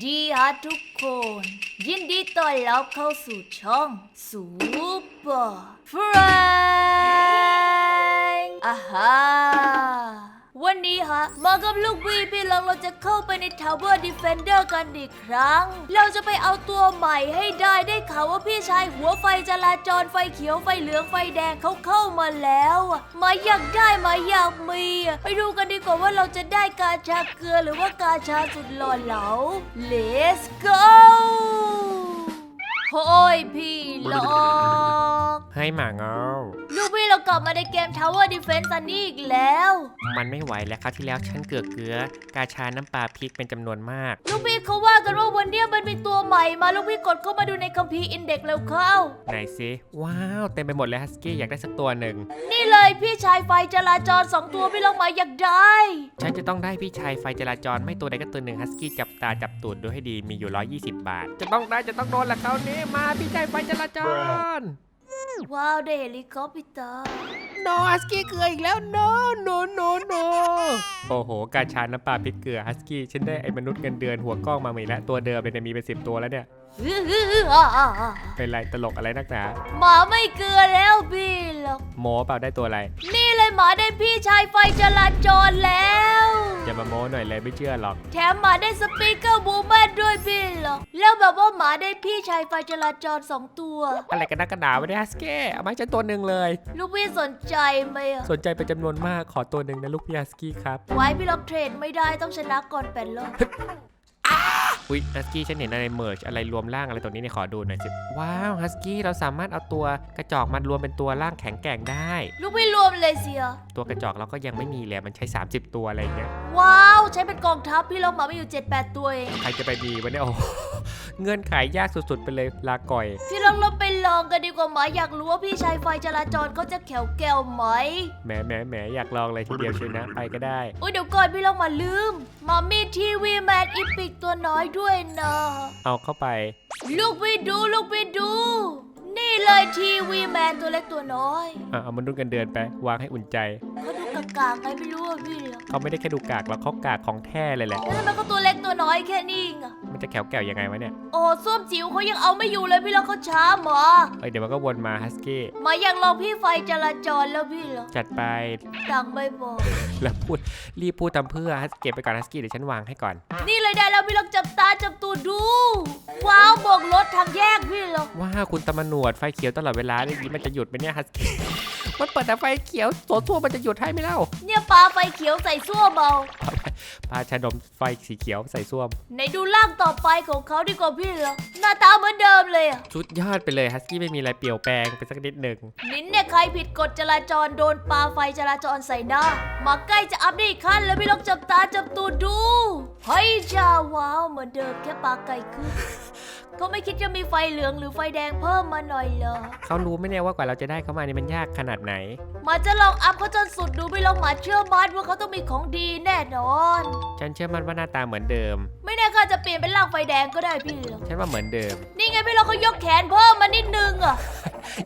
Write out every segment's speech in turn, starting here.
ดีฮะทุกคน ยินดีต้อนรับเข้าสู่ช่องสูเปอร์ฟรงอาฮา วันนี้ฮะ มากับลูกวีพี่ลองเราจะเข้าไปใน Tower Defender กันอีกครั้ง เราจะไปเอาตัวใหม่ให้ได้ได้ข่าวว่าพี่ชายหัวไฟจราจรไฟเขียวไฟเหลืองไฟแดงเขาเข้ามาแล้วหมาอยากได้หมาอยากมี ไปดูกันดีกว่าว่าเราจะได้กาชาเกลือหรือว่ากาชาสุดหล่อเหลา Let's go โอ้ยพี่หลอกให้หมาเงา ลูกพี่เรากลับมาในเกม Tower Defense อันนี้อีกแล้ว มันไม่ไหวแล้วคราวที่แล้วฉันเกือกเกลือกาชาน้ำปลาพริกเป็นจำนวนมาก ลูกพี่เขาว่ากันว่าวันเนี้ยมันมีตัวใหม่มาลูกพี่กดเข้ามาดูในคัมภีร์อินเด็กซ์แล้วเข้า ไหนซิว้าวเต็มไปหมดเลยฮัสกี้อยากได้สักตัวหนึ่ง นี่เลยพี่ชายไฟจราจรสองตัวพี่ลองมาอยากได้ ฉันจะต้องได้พี่ชายไฟจราจรไม่ตัวใดก็ตัวหนึ่งฮัสกี้จับตาจับตูดดูให้ดีมีอยู่ 120 บาท จะต้องได้จะต้องโดนละเขาวนี้มาพี่ชายไฟจราจร ว้าวได้เฮลิคอปเตอร์โนฮัสกี้เกลืออีกแล้ว no no no no โอ้โหกาชาน้ำปลาพริกเกลือฮัสกี้ฉันได้ไอ้มนุษย์เงินเดือนหัวกล้องมาใหม่แล้วตัวเดิมเลยเนี่ยมีเป็นสิบตัวแล้วเนี่ย อื้อหืออ่าอ่าอ่าเป็นไรตลกอะไรนักหนาหมาไม่เกลือแล้วพี่หรอกโมเปล่าได้ตัวอะไร นี่เลย หมาได้พี่ชายไฟจราจรแล้ว อย่ามาโม้หน่อยเลยไม่เชื่อหรอก แถมหมาได้สปีกเกอร์บูแมนด้วยพี่หรอกแล้วแบบว่าหมาได้พี่ชายไฟจราจรสองตัว อะไรกันนักกันหนาวะเนี่ยฮัสกี้เอามาให้ฉันตัวหนึ่งเลย ลูกพี่สนใจไหมอะสนใจเป็นจำนวนมากขอตัวหนึ่งนะลูกพี่ฮัสกี้ครับ ไว้พี่ล็อกเทรดไม่ได้ต้องชนะก่อนแปดรอบ อุ๊ยฮัสกี้ฉันเห็นอะไรเมิร์ชอะไรรวมร่างอะไรตัวนี้เนี่ยขอดูหน่อยสิ ว้าวฮัสกี้เราสามารถเอาตัวกระจอกมารวมเป็นตัวร่างแข็งแกร่งได้ ลูกพี่รวมเลยเสีย ตัวกระจอกเราก็ยังไม่มีเลยมันใช้ 30 ตัวอะไรอย่างเงี้ย ว้าว ใช้เป็นกองทัพพี่ล็อกหมาไม่อยู่ 7-8 ตัวเอง ใครจะไปมีวันนี้โอ้โห เงื่อนไขยากสุดๆ ไปเลยลาก่อย พี่ล็อกเราไปลองกันดีกว่าหมาอยากรู้ว่าพี่ชายไฟจราจรเขาจะแขวแก้วไหมแหมแหมแหมอยากลองเลยทีเดียวเชียวนะไปก็ได้ อุ้ยเดี๋ยวก่อนพี่ล็อกมาลืมหมามีทีวีแมนอีพิกตัวน้อยด้วยนะเอาเข้าไป ลูกพี่ดูลูกพี่ดู นี่เลยทีวีแมนตัวเล็กตัวน้อยอะเอามนุษย์กันเดินไป วางให้อุ่นใจ เขาดูกากๆไงไม่รู้อะพี่ล็อกเขาไม่ได้แค่ดูกากแล้วเขากากของแท้เลยแหละแล้วทำไมเขาตัวเล็กตัวน้อยแค่นี้เองอะมันจะแขวแกวยังไงวะเนี่ยโอ้ส้วมจิ๋วเขายังเอาไม่อยู่เลยพี่ล็อกเขาช้าหมอ เอ้ยเดี๋ยวมันก็วนมาฮัสกี้หมาอยากลองพี่ไฟจราจรแล้วพี่ล็อกจัดไปตังค์ไม่พอแล้วพูดรีบพูดตามเพื่อฮัสเก็บไปก่อนฮัสกี้เดี๋ยวฉันวางให้ก่อน นี่เลยได้แล้วพี่ล็อกจับตาจับตูดดู ว้าวโบกรถทางแยกพี่ล็อกว้าวคุณตำรวจไฟเขียวตลอดเวลานี่มันจะหยุดไหมเนี่ยฮัสกี้ มันเปิดแต่ไฟเขียวโสทั่วมันจะหยุดให้ไหมเล่าเนี่ยปลาไฟเขียวใส่ส้วมเบาพาชานมไฟสีเขียวใส่ส้วมไหนดูร่างต่อไปของเขาดีกว่าพี่ล็อกหน้าตาเหมือนเดิมเลยอะสุดยอดไปเลยฮัสกี้ไม่มีอะไรเปลี่ยวแปลงไปสักนิดหนึ่งลิ้นเนี่ยใครผิดกฎจราจรโดนปลาไฟจราจรใส่หน้ามาใกล้จะอัพได้อีกขั้นแล้วพี่ล็อกจับตาจับตูดดูเฮ้ยจ้าว้าวเหมือนเดิมแค่ปลาไก่ขึ้น เขาไม่คิดจะมีไฟเหลืองหรือไฟแดงเพิ่มมาหน่อยเหรอ เขารู้ไหมเนี่ยว่ากว่าเราจะได้เขามานี่มันยากขนาดไหน หมาจะลองอัพเขาจนสุดดูไม่ลองหมาเชื่อมั่นว่าเขาต้องมีของดีแน่นอน ฉันเชื่อมั่นว่าหน้าตาเหมือนเดิม ไม่แน่ค่ะจะเปลี่ยนเป็นร่างไฟแดงก็ได้พี่เหรอฉันว่าเหมือนเดิม นี่ไงพี่เราเขายกแขนเพิ่มมานิดนึงอะ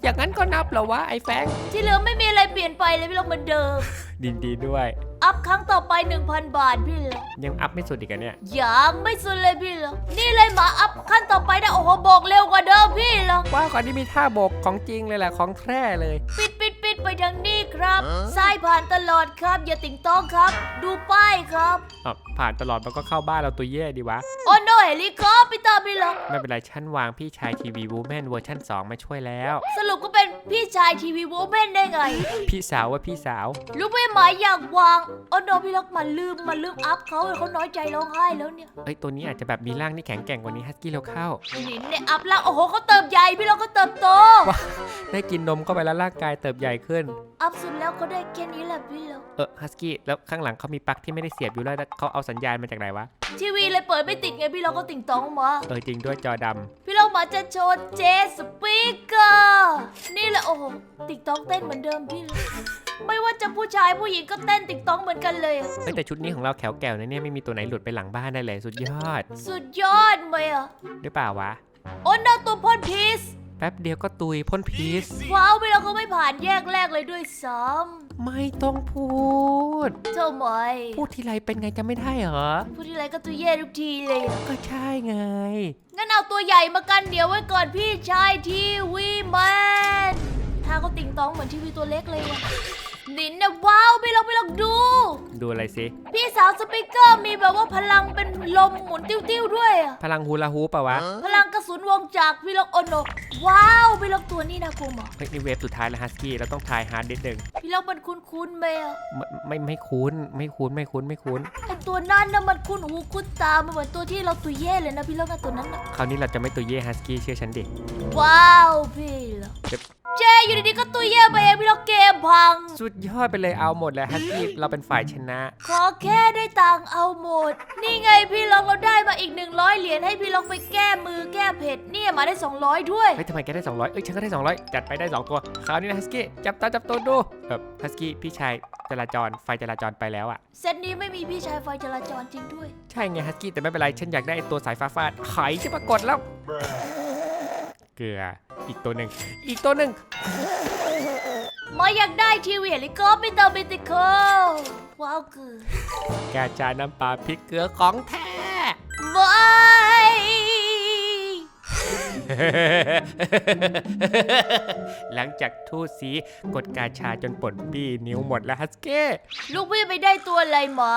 อย่างนั้นก็นับเหรอวะไอ้แฟงที่เหลือไม่มีอะไรเปลี่ยนไปเลยพี่เราเหมือนเดิม ดินดีด้วย อัพครั้งต่อไป 1,000 บาทพี่เหรอยังอัพไม่สุดอีกอะเนี่ย ยังไม่สุดเลยพี่เหรอนี่เลยหมาอัพขั้นต่อไปนะโอ้โหบอกเร็วกว่าเดิมพี่เหรอว้าวก่อนนี้มีท่าโบกของจริงเลยแหละของแท้เลย ปิดปิดปิ ดไปทางนี้ครับซ้ายผ่านตลอดครับ อย่าติ่งต้องครับ ดูป้ายครับอะผ่านตลอดมันก็เข้าบ้านเราตัวเย่ดีวะ โอ้โนเฮลิคอปเตอร์พี่เหรอไม่เป็นไรฉันวางพี่ชายทีวีวูแมนเวอร์ชัน2มาช่วยแล้ว สรุปก็เป็น พี่ชายทีวีวูแมนได้ไง พี่สาวว่าพี่สาวลูกพี่หมาอยากวางโอ้โนพี่ล็อกมาลืมมาลืมอัพเขาเขาน้อยใจร้องไห้แล้วเนี่ยเอ้ยตัวนี้อาจจะแบบมีร่างที่แข็งแกร่งกว่านี้ฮัสกี้เราเข้าหนินเนี่ยอัพแล้วโอ้โหเขาเติบใหญ่พี่ล็อกก็เติบโต ได้กินนมเข้าไปแล้วร่างกายเติบใหญ่ขึ้น อัพสุดแล้วก็ได้แค่นี้แหละพี่ล็อกเออฮัสกี้แล้วข้างหลังเขามีปลั๊กที่ไม่ได้เสียบอยู่แล้วแล้วเขาเอาสัญญาณมาจากไหนวะทีวีเลยเปิดไม่ติดไงพี่ล็อกก็ติ่งต้องมา เออจริงด้วยจอดำพี่ล็อกมาจะโชว์เจสปีกเกอร์นี่แหละโอ้โหติ่งต้องเต้นเหมือนเดิมพี่ล็อกไม่ว่าจะผู้ชายผู้หญิงก็เต้นติ่งต้องเหมือนกันเลยอะเอ้ยแต่ชุดนี้ของเราแขวแก่วนะเนี่ยไม่มีตัวไหนหลุดไปหลังบ้านได้เลยสุดยอด สุดยอดไหมอะหรือเปล่าวะ โอ้นาตัวพ่นพีซ แป๊บเดียวก็ตุยพ่นพีชว้าวพี่เราก็ไม่ผ่านแยกแรกเลยด้วยซ้ไม่ต้องพูดำทำไมพูดทีไรเป็นไงจะไม่ได้เหรอ พูดทีไรก็ตัวเย่ทุกทีเลยอะก็ใช่ไง งั้นเอาตัวใหญ่มากันเดี๋ยวไว้ก่อนพี่ชายทีวีแมนถ้าเขาติงตองเหมือนทีวีตัวเล็กเลยอะ นินนะว้าวพี่ลองไปลองดู ดูอะไรสิ พี่สาวสปีกเกอร์มีแบบว่าพลังเป็นลมหมุนติ้วๆด้วยอะพลังฮูลาฮูปะวะ พลังกระสุนวงจากพี่ลองโอโนว้าวพี่ลองตัวนี้นะกูหมอเฮ้ยนี่เวฟสุดท้ายแล้วฮัสกี้เราต้องทายฮาร์ดนิดนึงพี่ลองมันคุ้นๆไหมอะไม่ไม่ไม่คุ้น ไม่คุ้นไม่คุ้นไม่คุ้น ไอตัวนั้นนะมันคุ้นหูคุ้นตามันเหมือนตัวที่เราตัวเย่เลยนะพี่ลองกับตัวนั้นน่ะคราวนี้เราจะไม่ตัวเย่ฮัสกี้เชื่อฉันดิว้าวพี่ลองเจ็บ เจอยู่ดีๆก็ตัวเย่ไปเองพี่ลองเกมพัง สุดยอดไปเลยเอาหมดเลยฮัสกี้เราเป็นฝ่ายชนะ ขอแค่ได้ตังค์เอาหมด นี่ไงพี่ลองเราได้มาอีก 100 เหรียญให้พี่ลองไปแก้มือแก้เผ็ดเนี่ยมาได้ 200 ด้วย เฮ้ยทำไมแกได้ 200 เอ้ยฉันก็ได้ 200 จัดไปได้ 2 ตัวคราวนี้นะฮัสกี้จับตาจับตัวดูเออฮัสกี้พี่ชายจราจรไฟจราจรไปแล้วอะ เซตนี้ไม่มีพี่ชายไฟจราจรจริงด้วย ใช่ไงฮัสกี้แต่ไม่เป็นไรฉันอยากได้ไอ้ตัวสายฟ้าฟาดไขใช่ปะกดแล้วเกลือ อีกตัวหนึ่งอีกตัวหนึ่งมาอยากได้ทีวีเฮลิคอปเตอร์บิติคอลว้าวคือกาจาน้ำปลาพริกเกลือของแท้บาย หลังจากทูตสีกดกาชาจนปลดบี้นิ้วหมดแล้วฮัสกี้ลูกพี่ไปได้ตัวอะไรมา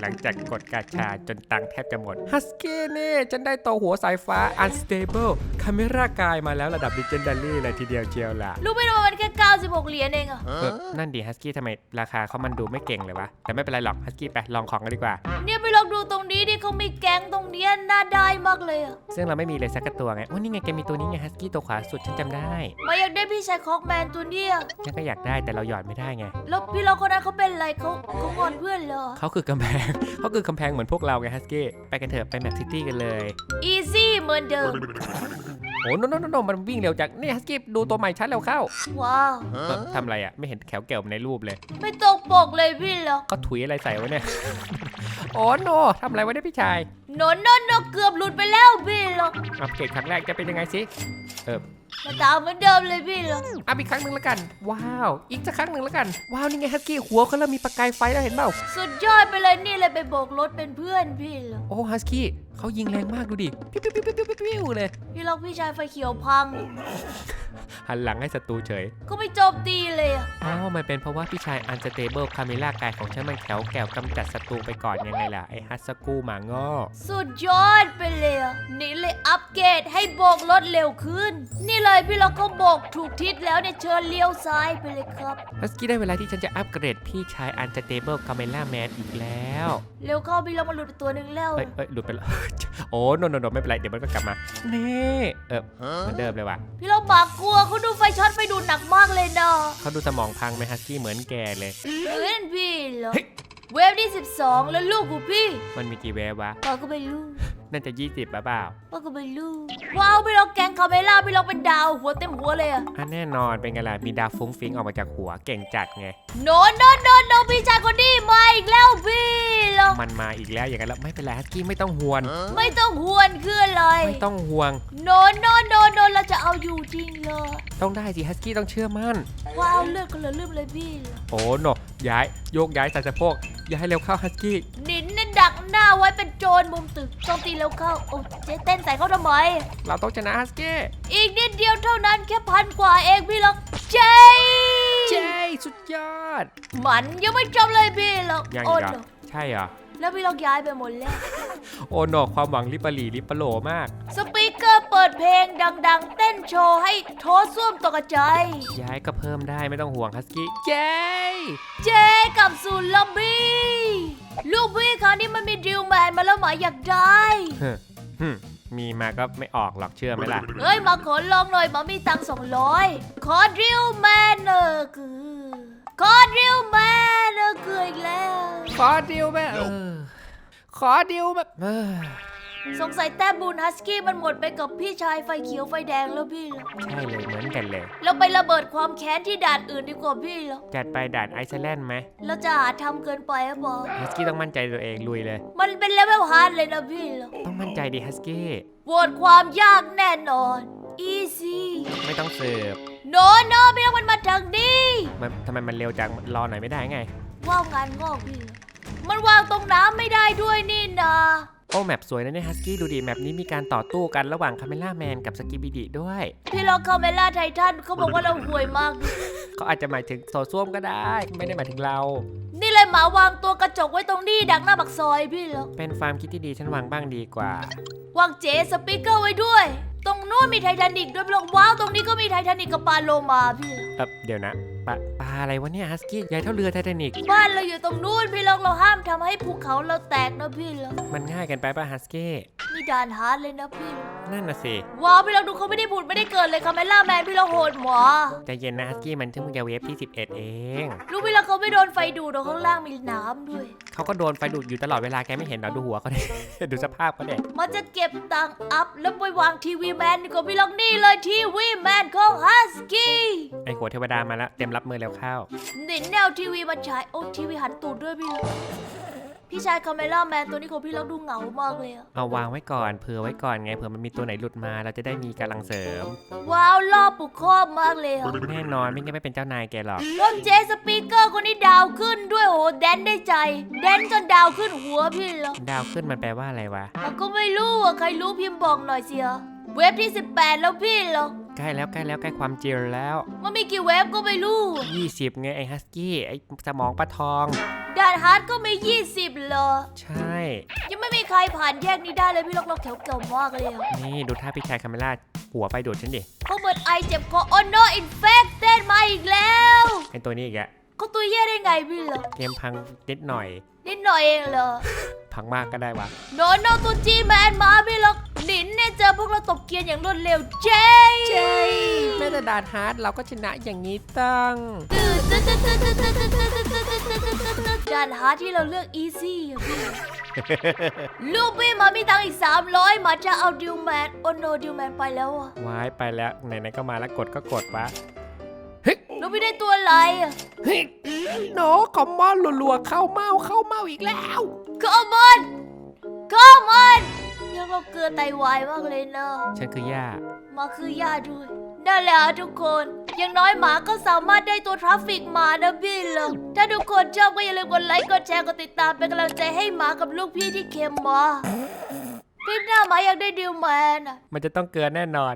หลังจากกดกาชาจนตังค์แทบจะหมดฮัสกี้นี่ฉันได้ตัวหัวสายฟ้า Unstable คาเมรากายมาแล้วระดับ Legendary เลยทีเดียวเชียวล่ะ ลูกพี่ทำไมมันแค่ 96 เหรียญเองอะเออนั่นดีฮัสกี้ทำไมราคาเขามันดูไม่เก่งเลยวะ แต่ไม่เป็นไรหรอกฮัสกี้ไปลองของกันดีกว่า เนี่ยไปลองดูตรงนี้ดิเขามีแก๊งตรงเนี้ยน่าได้มากเลยอะซึ่งเราไม่มีเลยสักตัวไงโอ้นี่ไงแกมีตัวนี้ไงฮัสกี้ตัวขวาสุดฉันจำได้มาอยากได้พี่ชายคอกแมนตัวเนี้ยฉันก็อยากได้แต่เราหยอดไม่ได้ไงแล้วพี่เราคนนั้นเขาเป็นอะไรเขาเขางอนเพื่อนเหรอ เขาคือกำแพง เขาคือกำแพงเหมือนพวกเราไงฮัสกี้ไปกันเถอะไปแมปซิตี้กันเลย อีซี่เหมือนเดิม โอ้โนโนโนโนมันวิ่งเร็วจังนี่ฮัสกี้ดูตัวใหม่ชัดเร็วเข้า ว้าวเอ้อทำอะไรอะ ไม่เห็นแขวแก้วในรูปเลย ไม่ตกปกเลยพี่เหรอเขาถุยอะไรใส่วะเนี่ยโอ้โนทำอะไรวะเนี่ยพี่ชายหนอนนอนนเกือบหลุดไปแล้วพี่เหรออัปเกรดครั้งแรกจะเป็นยังไงสิ เออ มาตามเหมือนเดิมเลยพี่เหรออัพอีกครั้งหนึ่งแล้วกัน ว้าว อีกสักครั้งหนึ่งแล้วกัน ว้าว นี่ไงฮัสกี้หัวเขาเริ่มมีประกายไฟแล้วเห็นเปล่า สุดยอดไปเลยนี่เลยไปโบกรถเป็นเพื่อนพี่เหรอโอ้ฮัสกี้เขายิงแรงมากดูดิ ปิ้วปิ้วปิ้วปิ้วปิ้วปิ้วเลย พี่เราพี่ชายไฟเขียวพัง หันหลังให้ศัตรูเฉย ก็ไปโจมตีเลยอะอ๋อมันเป็นเพราะว่าพี่ชายอันสเตเบิลคาเมล่ากายของฉันมันแข็งแกร่วกำจัดศัตรูไปก่อนยังไงล่ะไอ้ฮัสกูหมาง้อสุดยอดไปเลยอะนี่เลยอัปเกรดให้โบกรถเร็วขึ้น นี่เลยพี่เราก็โบกถูกทิศแล้วเนี่ยเชิญเลี้ยวซ้ายไปเลยครับฮัสกี้ได้เวลาที่ฉันจะอัปเกรดพี่ชายอันสเตเบิลคาเมล่าแมนอีกแล้วเร็วเข้าพี่เรามาหลุดไปตัวหนึ่งแล้ว เอ้ยเอ้ยหลุดไปแล้ว โอ้โนโนโนไม่เป็นไร เดี๋ยวมันก็กลับมา นี่เออเหมือนเดิมเลยว่ะพี่เราหมากลัวเขาดูไฟช็อตไฟดูดหนักมากเลยนะเขาดูสมองพังไหมฮัสกี้เหมือนแกเลยเหมือนพี่เหรอเฮ้ยเวฟที่12 แล้วลูกกูพี่มันมีกี่เวฟวะป้าก็ไม่รู้ น่าจะ 20ป่ะเปล่าป้าก็ไม่รู้ว้าวพี่เราแกงคาเมล่าพี่เราเป็นดาวหัวเต็มหัวเลยอะอะแน่นอนเป็นไงล่ะมีดาวฟุ้งฟิงออกมาจากหัวเก่งจัดไง โนโนโนโนพี่ชายคนนี้มาอีกแล้วพี่เหรอมันมาอีกแล้วอย่างนั้นแล้วไม่เป็นไรฮัสกี้ไม่ต้องห่วงไม่ต้องหวนคืออะไรไม่ต้องห่วง โนโนโนโนเราจะเอาอยู่จริงเหรอต้องได้สิฮัสกี้ต้องเชื่อมั่น ว้าวเลือดก็เหลือลืมเลยพี่เหรอโอ้โนย้ายโยกย้ายใส่สะโพกย้ายเร็วเข้าฮัสกี้นินเนี่ย ดักหน้าไว้เป็นโจรมุมตึกโจมตีเร็วเข้าโอ้เจ๊เต้นใส่เขาทำไม เราต้องชนะฮัสกี้อีกนิดเดียวเท่านั้นแค่พันกว่าเองพี่หรอกเจ๊เย้สุดยอด มันยังไม่จบเลยพี่หรอกยังโอ้อีกเหรโนอใช่เหรอ แล้วพี่หรอกย้ายไปหมดแล้ว โอ้โนความหวังลิบหลีลิปโลมาก สปีกเกอร์เปิดเพลงดัง ๆ เต้นโชว์ให้โทษส้วมตกใจายย้ายก็เพิ่มได้ไม่ต้องห่วงฮัสกี้เย้ เจ๊กลับสู่ล็อบบี้ ลูกพี่คราวนี้มันมีดิวแมนมาแล้วหมาอยากได้ ฮึฮึมีมาก็ไม่ออกหรอกเชื่อไหมล่ะ เฮ้ยมาขอลองหน่อยหมามีตังค์สองร้อยขอดิวแมนเนอร์คือขอดิวแมนเนอร์คืออีกแล้ว ขอดิวแม่เออขอดิวแบบเออ สงสัยแต้มบุญฮัสกี้มันหมดไปกับพี่ชายไฟเขียวไฟแดงแล้วพี่เหรอใช่เลยเหมือนกันเลย เราไประเบิดความแค้นที่ด่านอื่นดีกว่าพี่เหรอจัดไปด่านไอซ์แลนด์ไหมเราจะหาทำเกินไปหรือเปล่าฮัสกี้ต้องมั่นใจตัวเองลุยเลย มันเป็นเลเวลฮาร์ดเลยนะพี่เหรอต้องมั่นใจดิฮัสกี้โหวตความยากแน่นอน easy ไม่ต้องเสิร์ฟ no no พี่ล็อกมันมาทางนี้มันทำไมมันเร็วจังรอหน่อยไม่ได้ไงว่าวงานงอกพี่มันวางตรงน้ำไม่ได้ด้วยนี่นา โอ้แมปสวยนะเนี่ยฮัสกี้ดูดิแมปนี้มีการต่อตู้กันระหว่างคาเมล่าแมนกับสกิบิดิด้วย พี่ล็อกคาเมล่าไททันเขาบอกว่าเราห่วยมาก เขาอาจจะหมายถึงโซส้วมก็ได้ ไม่ได้หมายถึงเรา นี่เลยหมาวางตัวกระจกไว้ตรงนี้ดักหน้าปักซอยพี่ล็อกเป็นฟาร์มคิดที่ดีฉันวางบ้างดีกว่า วางเจสปีกเกอร์ไว้ด้วย ตรงนู้นมีไททานิกด้วยพี่ล็อกว้าวตรงนี้ก็มีไททานิกกับปลาโลมาพี่ล็อกเออเดี๋ยวนะปลาปลา อะไรวะเนี่ยฮัสกี้ใหญ่เท่าเรือไททานิกบ้านเราอยู่ตรงนู้นพี่ล็อกเราห้ามทำให้ภูเขาเราแตกนะพี่ล็อกมันง่ายเกันไปป่ะฮัสกี้ นี่ด่านฮาร์ดเลยนะพี่ล็อกนั่นน่ะสิว้าวพี่ล็อกดูเขาไม่ได้พูดไม่ได้เกิดเลยคาเมล่าแมนพี่ล็อกโหดหมอใจเย็นนะฮัสกี้มันเพิ่งจะเวฟที่ 11 เอง ลูกพี่ล็อกเขาไม่โดนไฟดูดหรอกข้างล่างมีน้ำด้วย เขาก็โดนไฟดูดอยู่ตลอดเวลาแกไม่เห็นเหรอดูหัวเขาดิ ดูสภาพเขาเด็มันจะเก็บตังค์อัพแล้วไปวางทีวีแมนดีกว่าพี่ล็อกนี่เลยทีวีแมนของฮัสกี้ไอหัวเทวดามาแล้วเตรียมรับมือแล้วเข้าหนินแนวทีวีมาฉายโอ้ทีวีหันตูดด้วยพี่ล็อก พี่ชายคาเมล่าแมนตัวนี้ของพี่ล็อกดูเหงามากเลยอะเอาวางไว้ก่อนเผื่อไว้ก่อนไงเผื่อมันมีตัวไหนหลุดมาเราจะได้มีกำลังเสริม ว้าวรอบปุกครอบมากเลยอะแน่นอนไม่งั้นไม่เป็นเจ้านายแกหรอกรถเจสปีกเกอร์คนนี้ดาวขึ้นด้วยโอ้โหแดนได้ใจ แดนจนดาวขึ้นหัวพี่ล็อกดาวขึ้นมันแปลว่าอะไรวะมันก็ไม่รู้อะใครรู้พิมพ์บอกหน่อยสิอะเว็บที่ 18 แล้วพี่ล็อกใกล้แล้วใกล้แล้วใกล้ความจริงแล้ว มันมีกี่เว็บก็ไม่รู้ 20ไงไอฮัสกี้ไอสมองปลาทอง ด่านฮาร์ดก็มี 20เหรอ ใช่ ยังไม่มีใครผ่านแยกนี้ได้เลยพี่ล็อกล็อกแถวเก่ามากเลยอะนี่ดูท่าพี่ชายคาเมล่าหัวไปดูดฉันดิเขาเหมือนไอเจ็บคอโอ้โนอินเฟคเต้นมาอีกแล้วไอตัวนี้อีกอะเขาตัวแย่ได้ไงพี่ล็อกเกมพังนิดหน่อย นิดหน่อยเองเหรอ พังมากก็ได้วะโนโนตัวจีแมนมาพี่ล็อกหนินเนี่ยเจอพวกเราตบเกียร์อย่างรวดเร็วเจ๊แม้แต่ดานฮาร์ดเราก็ชนะอย่างนี้ตั้งตื่น จัานหาที่เราเลือก easy อะพี่ ลูกพี่มามีตังค์อีกร้อยมาจะเอาดิวแมนโอนโนดิวแมนไปแล้วอะวายไปแล้วไหนๆก็มาแล้วกดก็กดปะลูกพี่ได้ตัวอะไรอะหนอคอมมอนลัวๆเข้าเมาเข้าเมาอีกแล้ว คอมมอนคอมมอนยังเราเกลือไตวายมากเลยเนอะฉันคือย่ามาคือย่าด้วย นั่นแหละทุกคน อย่างน้อยหมาก็สามารถได้ตัวทราฟฟิกมานะพี่หรอกถ้าทุกคนชอบก็อย่าลืมกดไลค์ กดแชร์ กดติดตามเป็นกำลังใจให้หมากับลูกพี่ที่เค็มมาพี่หน้าหมาอยากได้ดิวแมนอะมันจะต้องเกินแน่นอน